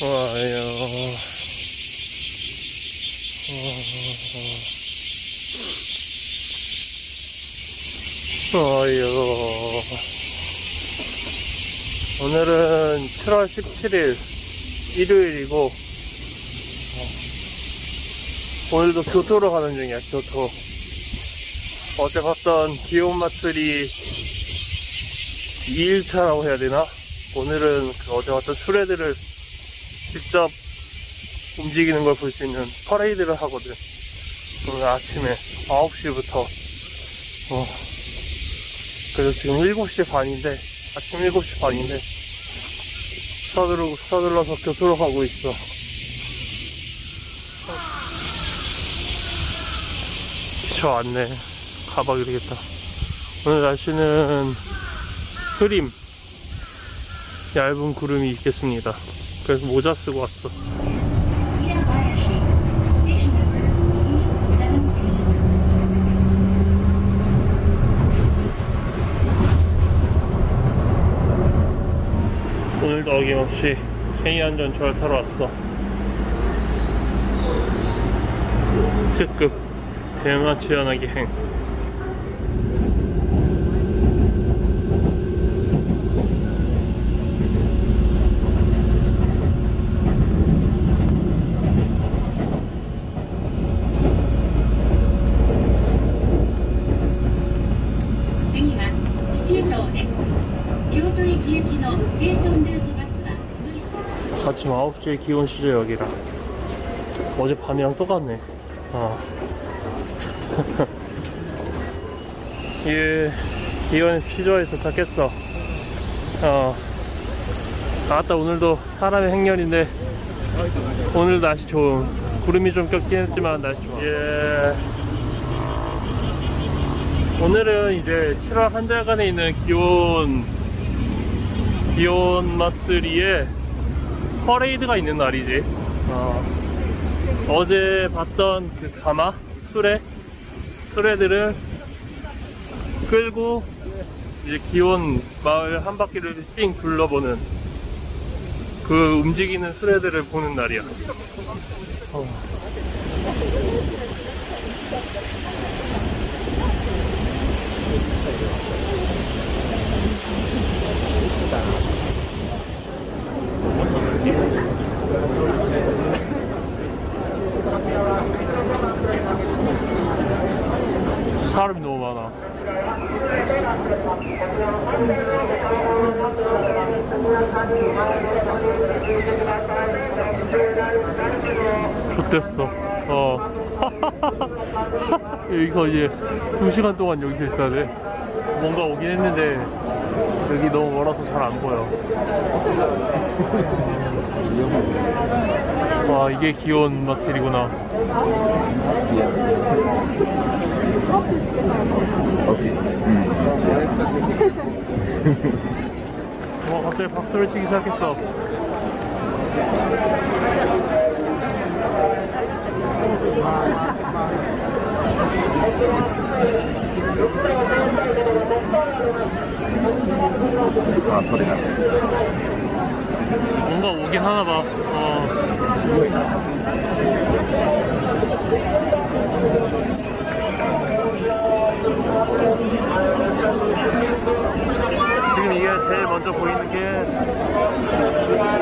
와요. 와요. 오늘은 7월 17일 일요일이고 어, 오늘도 교토로 가는 중이야 교토 어제 봤던 기온 마트리 2일차라고 해야 되나? 오늘은 그 어제 봤던 수레들을 직접 움직이는 걸 볼 수 있는 퍼레이드를 하거든. 오늘 아침에 9시부터. 어. 그래서 지금 7시 반인데, 아침 7시 반인데, 서둘러, 서둘러서 교토로 가고 있어. 저 왔네. 가봐야 되겠다. 오늘 날씨는 흐림. 얇은 구름이 있겠습니다. 그래서 모자 쓰고 왔어. 오늘도 어김없이 K안전철 타러 왔어. 특급 대마 지원하기 행. 아침 9시에 기온 시저 여기라. 어제 밤이랑 똑같네. 어. 예, 기온 시저에서 탔겠어. 어. 아따, 오늘도 사람의 행렬인데, 오늘 날씨 좋음. 구름이 좀 꼈긴 했지만, 날씨 좋아. 예. 오늘은 이제 7월 한 달간에 있는 기온, 기온 마트리에 퍼레이드가 있는 날이지. 어, 어제 봤던 그 가마 수레 수레들을 끌고 이제 기온 마을 한 바퀴를 삥 둘러보는 그 움직이는 수레들을 보는 날이야. 어. 사람이 너무 많아. 좋댔어. 어. 여기서 이제 2시간 동안 여기서 있어야 돼. 뭔가 오긴 했는데 여기 너무 멀어서 잘 안 보여. 와, 이게 기온 마트리구나. 와, 갑자기 박수를 치기 시작했어. 아, 소리가. 뭔가 오긴 하나 봐. 어. 지금 이게 제일 먼저 보이는 게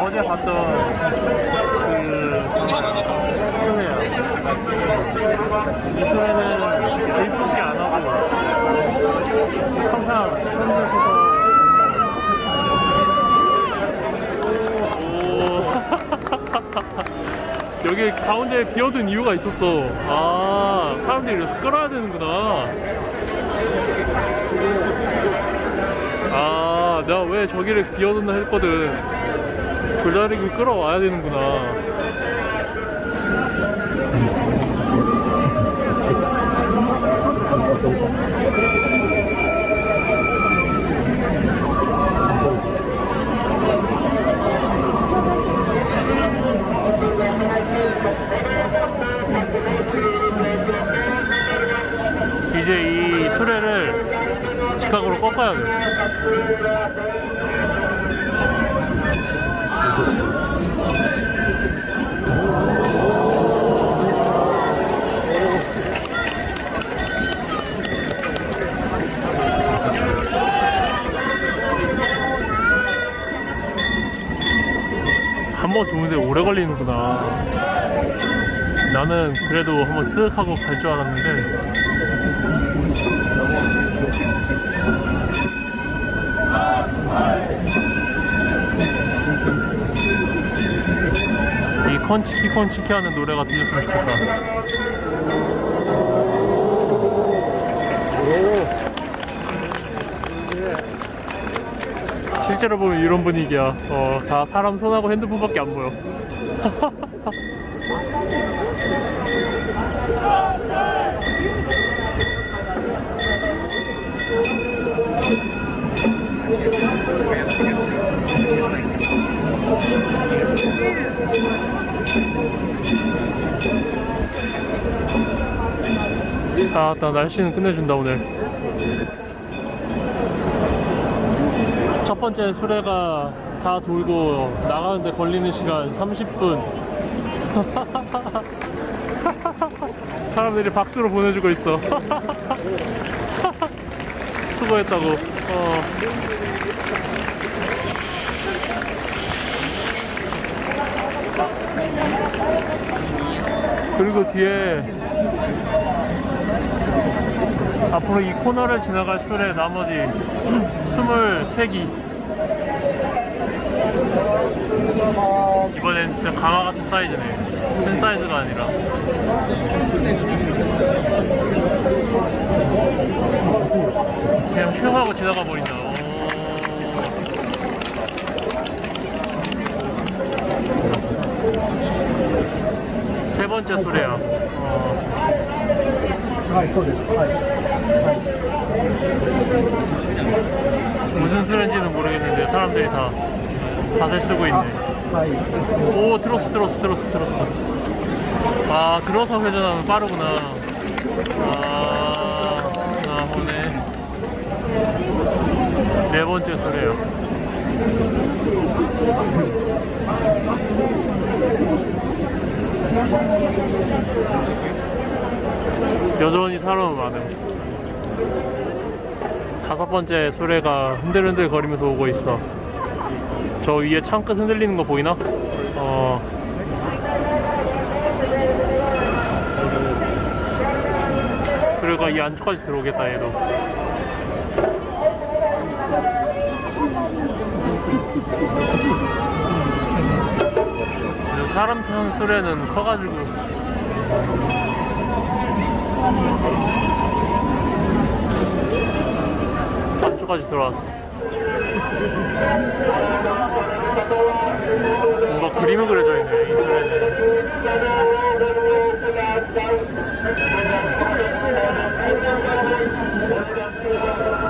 어제 봤던 그 수레야. 이 수레는 일밖에 안 하고 항상 선을 서서 오. 여기 가운데 비어둔 이유가 있었어. 아, 사람들이 이래서 끌어야 되는구나. 아, 내가 왜 저기를 비워둔다 했거든. 줄다리기 끌어와야 되는구나. 이제 이 수레를 직각으로 꺾어야 돼. 한번 도는데 오래 걸리는구나. 나는 그래도 한번 쓱 하고 갈 줄 알았는데 이 컨치키 컨치키 하는 노래가 들렸으면 좋겠다. 실제로 보면 이런 분위기야. 어, 다 사람 손하고 핸드폰밖에 안 보여. 아, 나 날씨는 끝내준다 오늘. 첫 번째 수레가 다 돌고 나가는데 걸리는 시간 30분. 사람들이 박수로 보내주고 있어. 수고했다고. 어. 그리고 뒤에 앞으로 이 코너를 지나갈 수레 나머지 23기 이번엔 진짜 강화 같은 사이즈네 큰 사이즈가 아니라 그냥 휘용하고 지나가 버린다 오. 세 번째 수레야 어. はい、そうです。はい。 무슨 수레인지는 모르겠는데 사람들이 다 닷을 쓰고 있네. 오 들었어 들었어 들었어 들었어. 아 들어서 회전하면 빠르구나. 아 나오네. 네 번째 수레요. 여전히 사람은 많음. 다섯 번째 수레가 흔들흔들 거리면서 오고 있어. 저 위에 창끝 흔들리는 거 보이나? 어. 그러니까 이 안쪽까지 들어오겠다 얘도. 사람 타는 수레는 커가지고 안쪽까지 들어왔어. 뭔가 그림이 그려져 있네, 이 수레는. 나름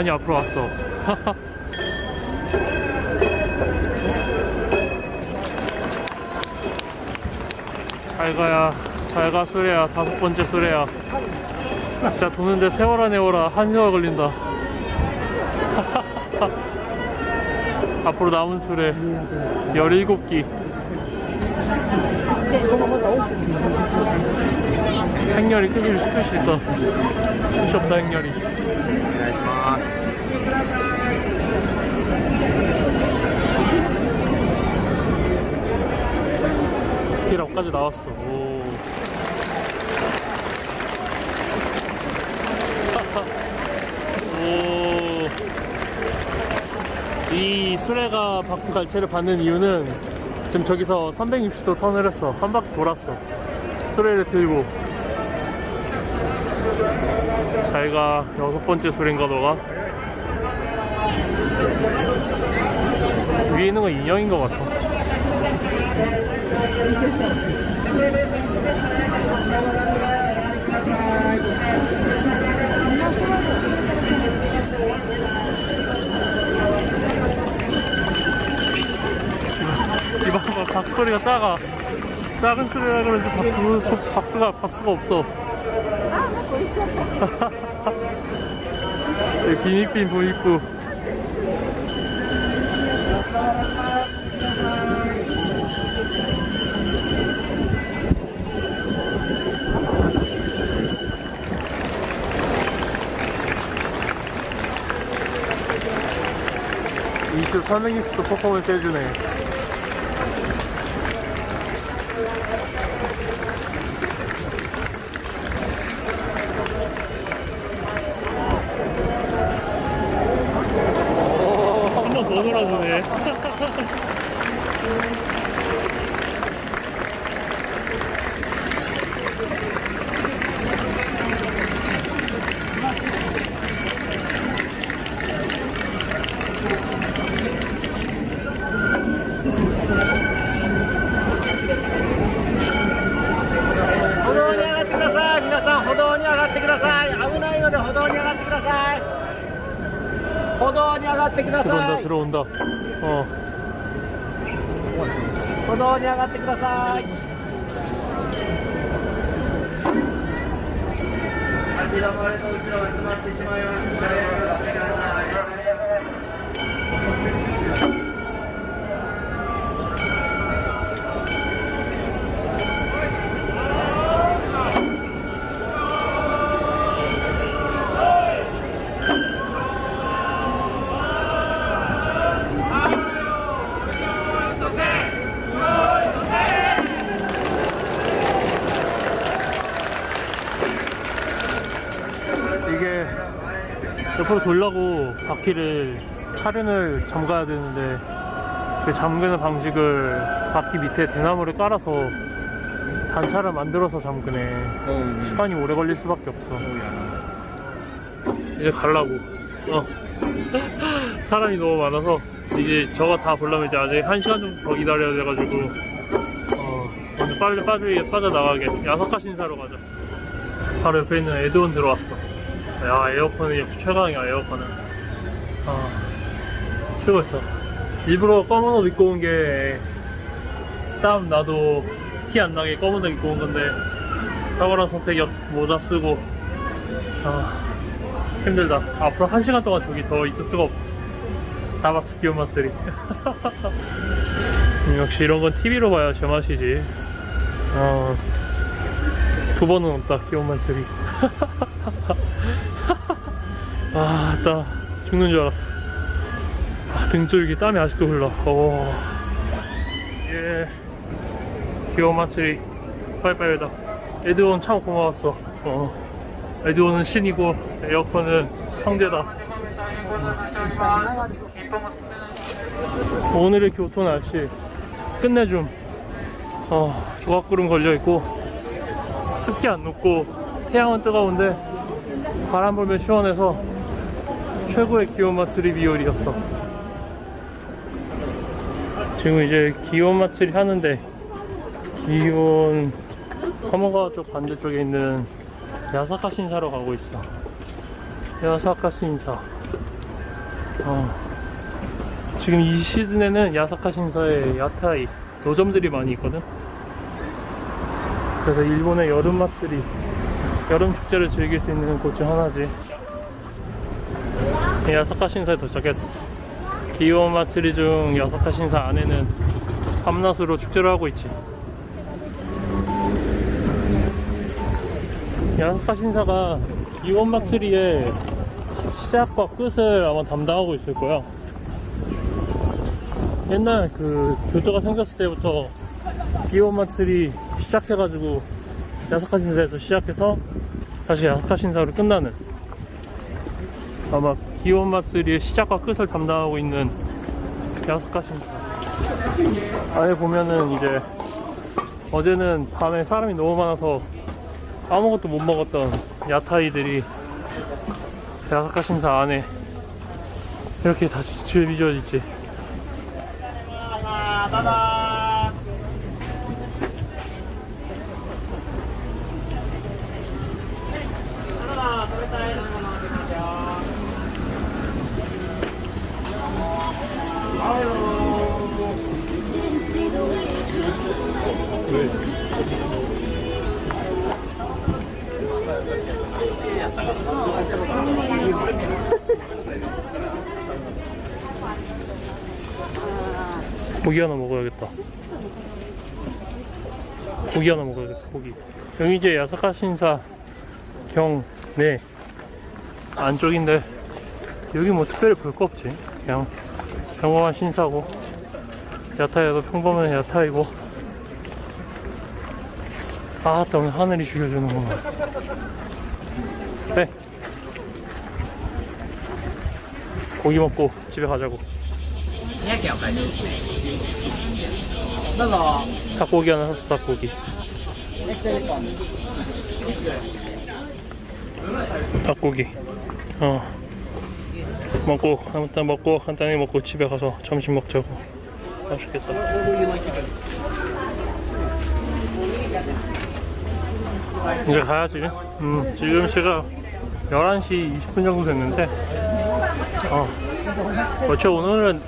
많이 앞으로 왔어. 잘 가야, 잘 가, 수레야. 다섯 번째 수레야. 진짜 도는데 세월아, 내월아. 한 세월 걸린다. 앞으로 남은 수레. 17기. 행렬이 크기를 시킬 수 있다. 끝이 없다, 행렬이. 길 앞까지 나왔어. 오. 오. 이 수레가 박수 갈채를 받는 이유는 지금 저기서 360도 턴을 했어. 한 바퀴 돌았어. 수레를 들고. 자기가 여섯 번째 수레인가 너가? 위에 있는 건 인형인 것 같아. 이봐, 봐봐. 박수 소리가 작아. 작은 소리라 그런지 박수, 소- 박수가, 박수가 없어. 여기 비닉빈 부입구. 이쪽 360도 퍼포먼스 해주네. ください。歩道に上がってください。ロンロン歩道に上がってください。ちまと後ろ集まってしまい。まします 옆으로 돌라고 바퀴를 차륜을 잠가야 되는데 그 잠그는 방식을 바퀴 밑에 대나무를 깔아서 단차를 만들어서 잠그네. 시간이 오래 걸릴 수밖에 없어. 이제 갈라고. 어. 사람이 너무 많아서 이제 저거 다 보려면 이제 아직 한 시간 정도 더 기다려야 돼가지고 어, 오늘 빨리 빠져, 빠져나가게. 야석가 신사로 가자. 바로 옆에 있는 에드온 들어왔어 야 에어컨은 역시 최강이야 에어컨은. 아 최고였어. 일부러 검은 옷 입고 온 게 땀 나도 티 안 나게 검은 옷 입고 온 건데 탁월한 선택이었어 모자 쓰고. 아 힘들다. 앞으로 한 시간 동안 저기 더 있을 수가 없어. 다 봤어 기온 맛들이 음, 역시 이런 건 TV로 봐야 제맛이지. 어, 두 번은 없다 기온 맛들이 아, 나 죽는 줄 알았어. 아, 등줄기 땀이 아직도 흘러. 오. 예. 귀여운 마츠리. 빠이빠이다. 에드온 참 고마웠어. 어. 에드온은 신이고, 에어컨은 형제다. 음. 오늘의 교토 날씨. 끝내줌. 어, 조각구름 걸려있고, 습기 안 녹고, 태양은 뜨거운데, 바람 불면 시원해서 최고의 기온 마츠리 비율이었어. 지금 이제 기온 마츠리 하는데 기온 하모가 쪽 반대쪽에 있는 야사카 신사로 가고 있어. 야사카 신사. 어. 지금 이 시즌에는 야사카 신사에 야타이 노점들이 많이 있거든. 그래서 일본의 여름 마츠리 여름 축제를 즐길 수 있는 곳 중 하나지. 야사카 신사에 도착했어. 기온 마츠리 중 야사카 신사 안에는 밤낮으로 축제를 하고 있지. 야사카 신사가 기온 마츠리의 시작과 끝을 아마 담당하고 있을 거야. 옛날 그 교토가 생겼을 때부터 기온 마츠리 시작해가지고 야사카 신사에서 시작해서 다시 야사카 신사로 끝나는 아마 기온 마츠리의 시작과 끝을 담당하고 있는 야사카 신사. 안에 보면은 이제 어제는 밤에 사람이 너무 많아서 아무것도 못 먹었던 야타이들이 야사카 신사 안에 이렇게 다시 즐비져있지 고기 하나 먹어야겠다. 고기 하나 먹어야겠어, 고기. 영희제 야사카 신사 경내 안쪽인데, 여기 뭐 특별히 볼 거 없지. 그냥 평범한 신사고, 야타야도 평범한 야타이고. 아, 또 오늘 하늘이 죽여주는구나. 네. 고기 먹고 집에 가자고. 해야 돼요, 빨리. 그래서 닭고기 하나 샀어 닭고기. 닭고기. 어. 먹고 아무튼 먹고 한 잔이 먹고 집에 가서 점심 먹자고. 맛있겠다. 이제 가야지 음 지금 시각 11시 20분 정도 됐는데 어. 어째 오늘은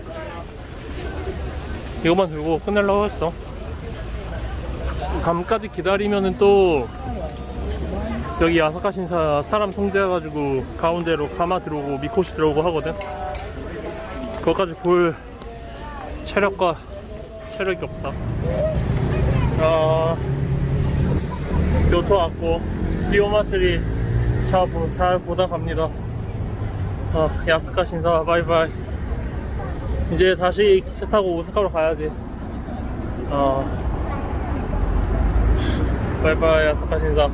이것만 들고 끝내려고 했어. 밤까지 기다리면은 또 여기 야사카 신사 사람 통제해가지고 가운데로 가마 들어오고 미코시 들어오고 하거든. 그것까지 볼 체력과 체력이 없다. 아, 교토 왔고 리오마스리 잘, 보- 잘 보다 갑니다. 아, 야사카 신사 바이바이. 이제 다시 기차 타고 오사카로 가야지. 어. 바이바이, 아사카 신사.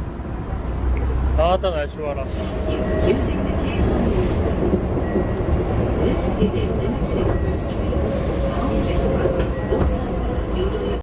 나왔다, 날씨 봐라. Using the K-Line. This is a limited express train. Bound for Osaka.